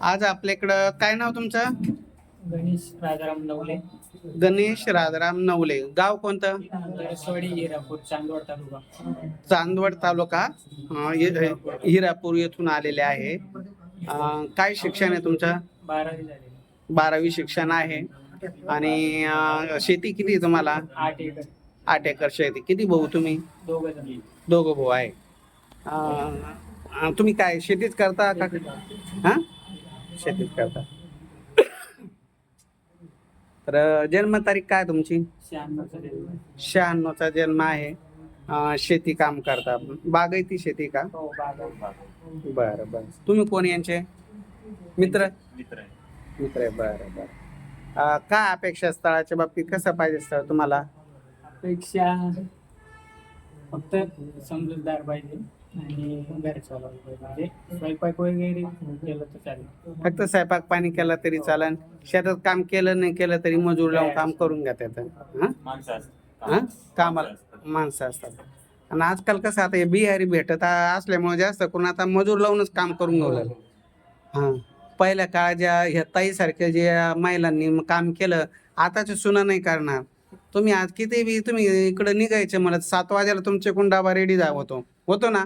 आज आपल्याकडं काय नाव तुमचं? गणेश राजाराम नवले. गणेश राजाराम नवले. गाव कोणतं? हिरापूर चांदवड तालुका. चांदवड तालुका. अं, हि- हिरापूर येथून आलेले आहे. अं, काय शिक्षण आहे तुमचं? बारावी बारावी शिक्षण आहे. आणि अं, शेती किती आहे तुम्हाला? आठ एकर. आठ एकर शेती. किती भाऊ तुम्ही? दोघं जण. दोघं भाऊ आहे. अं, अं, तुम्ही काय शेतीच करता का? हा? शेतीच करता. तर जन्मतारीख काय तुमची? शहाण्णवचा जन्म. आहे. अं, शेती काम करता. बागायती शेती का? हो बागा बरं बरं. तुम्ही कोण यांचे? मित्र? मित्र आहे. मित्र आहे बरं बरं. अं, काय अपेक्षा स्थळाच्या बाबतीत? कसं पाहिजे स्थळ तुम्हाला? पेक्षा फक्त समजूतदार पाहिजे. आणि घर चालवलं पाहिजे म्हणजे स्वयंपाक वगैरे केलं तर चालेल. फक्त स्वयंपाक पाणी केला तरी चालन शेतात काम केलं नाही केलं तरी मजूर लावून काम करून घेता येतं हां? माणसं असतात. हा? कामाला माणसं असतात. आणि आजकाल कसं आता हे बिहारी भेटत आ- असल्यामुळे जास्त करून आता मजूर लावूनच काम करून घेऊ लागले हां. पहिल्या काळात ज्या ह्या ताईसारख्या ज्या महिलांनी म- काम केलं आताच्या सुना नाही करणार. तुम्ही आज किती बी तुम्ही इकडं निघायचे म्हणत सात वाजेला तुमच्याकडून डाबा रेडी जा होतो. होतो ना?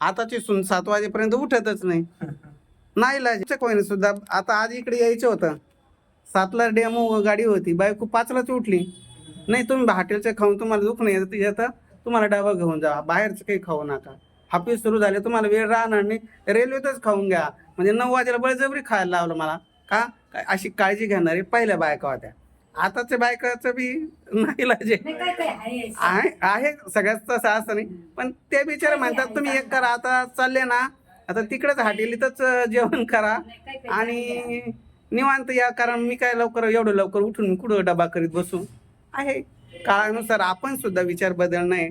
आताची सून सात वाजेपर्यंत उठतच नाही. नाही लाज. कोणी सुद्धा आता आज इकडे यायचं होतं. सातला डेमो गाडी होती. बायको पाचलाच उठली. नाही तुम्ही हॉटेलचे खाऊन तुम्हाला दुखणं येतं येतं. तुम्हाला डबा घेऊन जा. बाहेरचं काही खाऊ नका. हापीस सुरू झाले. तुम्हाला वेळ राहणार नाही. रेल्वेतच खाऊन घ्या. म्हणजे नऊ वाजेला बळजबरी खायला लावलं मला. का? काय अशी काळजी घेणारी पहिल्या बायका होत्या. आताच्या बायकाचं बी नाही लाजे. आहे आहे सगळ्याच तसं असं नाही पण ते बिचारे म्हणतात तुम्ही एक करा आता चालले ना आता तिकडेच हॉटेलीतच जेवण करा. आणि निवांत या कारण मी काय लवकर एवढं लवकर उठून कुठं डबा करीत बसू? आहे. काळानुसार आपण सुद्धा विचार बदलणं आहे.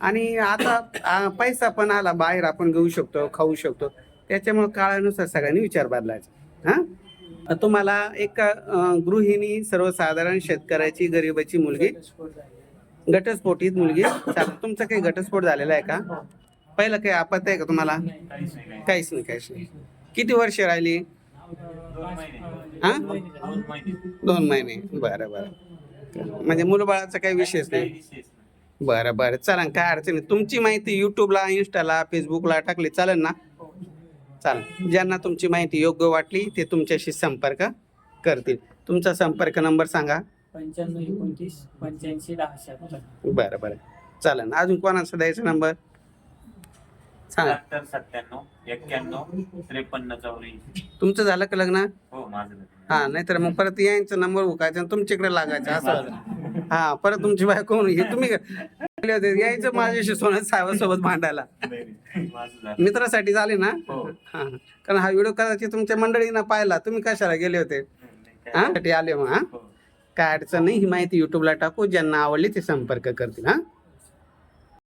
आणि आता पैसा पण आला बाहेर आपण घेऊ शकतो खाऊ शकतो. त्याच्यामुळे काळानुसार सगळ्यांनी विचार बदलायचा. हा? तुम्हाला एक गृहिणी सर्वसाधारण शेतकऱ्याची गरिबाची मुलगी. घटस्फोटीत मुलगी. तुमचा काही घटस्फोट झालेला आहे का? पहिलं काही आपत्ती आहे का तुम्हाला? काहीच नाही काहीच नाही. किती वर्ष राहिली? दोन महिने हा? दोन महिने. बरं बरं. म्हणजे मुलबाळाचा काही विशेष नाही. बरं बरं. चला काय अडचण नाही. तुमची माहिती युट्यूबला इंस्टाला फेसबुकला टाकली. चालेल ना? चालेल. ज्यांना तुमची माहिती योग्य वाटली ते तुमच्याशी संपर्क करतील. तुमचा संपर्क नंबर सांगा. पंच्याण्णव एकोणतीस पंच्याऐंशी दहा शहात्तर बरं बरं. चालेल. अजून कोणाचा द्यायचा नंबर? सांगा. सत्त्याण्णव एक्क्याण्णव त्रेपन्न चौऱ्याऐंशी. तुमचं झालं का लग्न? हो माझं लग्न. हा नाहीतर मग परत यायचं नंबर उकायचा आणि तुमच्याकडे लागायचं असं झालं. हा परत तुमची बायको म्हणून हे तुम्ही गेले होते. यायचं माझ्याशी सोन्या साहेबासोबत भांडायला. मित्रासाठी झाले ना? हो. हा. कारण हा व्हिडिओ कदाचित तुमच्या मंडळीनं पाहिला. तुम्ही कशाला गेले होते? हा? आले मग हा? हो. काय अडचण नाही. ही माहिती युट्यूबला टाकू. ज्यांना आवडली ते संपर्क करतील हा?